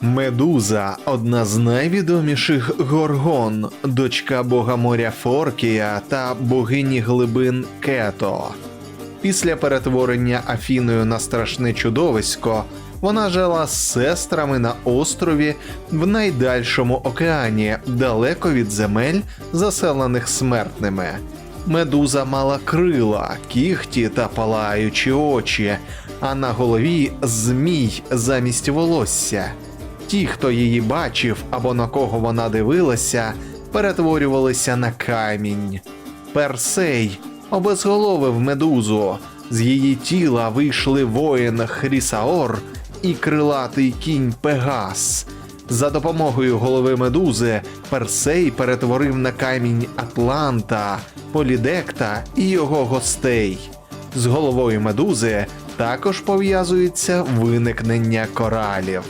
Медуза одна з найвідоміших горгон, дочка бога моря Форкія та богині глибин Кето. Після перетворення Афіною на страшне чудовисько вона жила з сестрами на острові в найдальшому океані, далеко від земель, заселених смертними. Медуза мала крила, кіхті та палаючі очі, а на голові змій замість волосся. Ті, хто її бачив або на кого вона дивилася, перетворювалися на камінь. Персей обезголовив медузу. З її тіла вийшли воїн Хрісаор і крилатий кінь Пегас. За допомогою голови медузи Персей перетворив на камінь Атланта, Полідекта і його гостей. З головою медузи також пов'язується виникнення коралів.